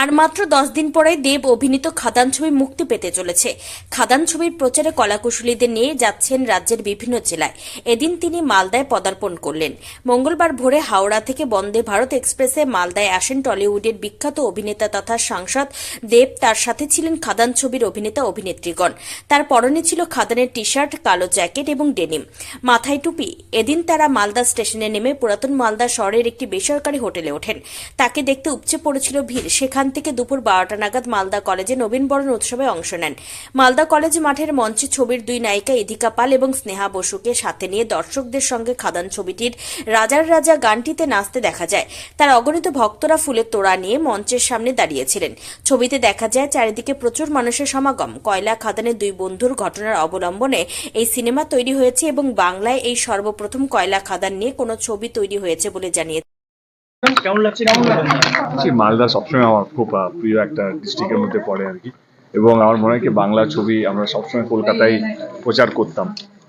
আর মাত্র দশ দিন পরেই দেব অভিনীত খাদান ছবি মুক্তি পেতে চলেছে। খাদান ছবির প্রচারে কলাকুশলীদের নিয়ে যাচ্ছেন রাজ্যের বিভিন্ন জেলায়। এদিন তিনি মালদায় পদার্পণ করলেন। মঙ্গলবার ভোরে হাওড়া থেকে বন্দে ভারত এক্সপ্রেসে মালদায় আসেন টলিউডের বিখ্যাত অভিনেতা তথা সাংসদ দেব। তার সাথে ছিলেন খাদান ছবির অভিনেতা অভিনেত্রীগণ। তার পরনে ছিল খাদানের টি শার্ট কালো জ্যাকেট এবং ডেনিম। মাথায় টুপি। এদিন তারা মালদা স্টেশনে নেমে পুরাতন মালদা শহরের একটি বেসরকারি হোটেলে ওঠেন। তাকে দেখতে উপচে পড়েছিল ভিড়। সেখান থেকে দুপুর বারোটা নাগাদ মালদা কলেজে নবীনবরণ উৎসবে অংশ নেন। মালদা কলেজ মাঠের মঞ্চে ছবির দুই নায়িকা ইদিকা পাল এবং স্নেহা বসুকে সাথে নিয়ে দর্শকদের সঙ্গে খাদান ছবিটির রাজার রাজা গানটিতে নাচতে দেখা যায়। তার অগণিত ভক্তরা ফুলের তোড়া নিয়ে মঞ্চের সামনে দাঁড়িয়েছিলেন। ছবিতে দেখা যায়, চারিদিকে প্রচুর মানুষের সমাগম। কয়লা খাদানের দুই বন্ধুর ঘটনার অবলম্বনে এই সিনেমা তৈরি হয়েছে এবং বাংলায় এই সর্বপ্রথম কয়লা খাদান নিয়ে কোনো ছবি তৈরি হয়েছে বলে জানিয়েছে মালদা সবসময় আমার খুব প্রিয় একটা ডিস্ট্রিক্টের মধ্যে পড়ে আর কি। এবং আমার মনে হয় কি বাংলা ছবি আমরা সবসময় কলকাতায় প্রচার করতাম।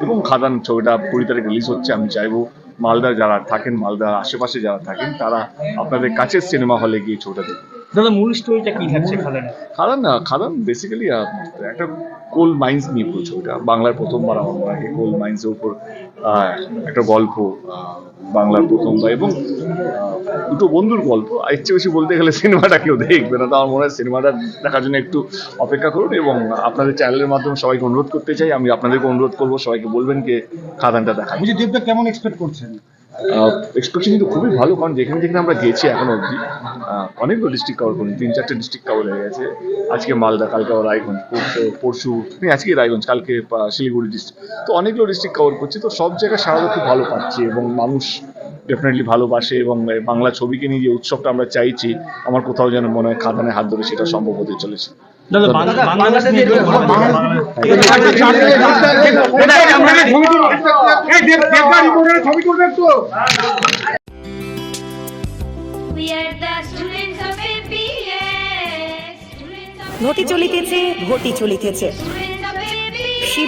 এবং খাদান ছবিটা কুড়ি তারিখ রিলিজ হচ্ছে আমি চাইব মালদা যারা থাকেন মালদার আশেপাশে যারা থাকেন তারা আপনাদের কাছের সিনেমা হলে গিয়ে ছবিটা দেখুন দাদা মূল স্টোরিটা কি? থাকছে খাদান না খাদান বেসিক্যালি একটা কোল মাইন্স নিয়ে পুরো ছবিটা। বাংলার প্রথমবার আমার কোল মাইন্সের উপর আহ, একটা গল্প আহ, বাংলার প্রথমবার। এবং দুটো বন্ধুর গল্প। আর ইচ্ছে বেশি বলতে গেলে সিনেমাটা কেউ দেখবে না। তো আমার মনে হয় সিনেমাটা দেখার জন্য একটু অপেক্ষা করুন এবং আপনাদের চ্যানেলের মাধ্যমে সবাইকে অনুরোধ করতে চাই। আমি আপনাদেরকে অনুরোধ করব সবাইকে বলবেন যে খাদানটা দেখা বলছি দেবদা কেমন এক্সপেক্ট করছেন? এক্সপেকশন কিন্তু খুবই ভালো কারণ যেখানে যেখানে আমরা গেছি এখন অবধি অনেকগুলো ডিস্ট্রিক্ট কভার করি তিন চারটে ডিস্ট্রিক্ট কভার হয়ে গেছে। আজকে মালদা কালকে আবার রায়গঞ্জ পরশু নেই, আজকে রায়গঞ্জ কালকে শিলিগুড়ি ডিস্ট্রিক্ট তো অনেকগুলো ডিস্ট্রিক্ট কভার করছি। তো সব জায়গায় সারা খুব ভালো পাচ্ছি এবং মানুষ ডেফিনেটলি ভালোবাসে এবং বাংলা ছবিকে নিয়ে যে উৎসবটা আমরা চাইছি আমার কোথাও যেন মনে হয় খাদানে হাত ধরে সেটা সম্ভব হতে চলেছে। ঘটি চলিতেছে ঘটি চলিতেছে.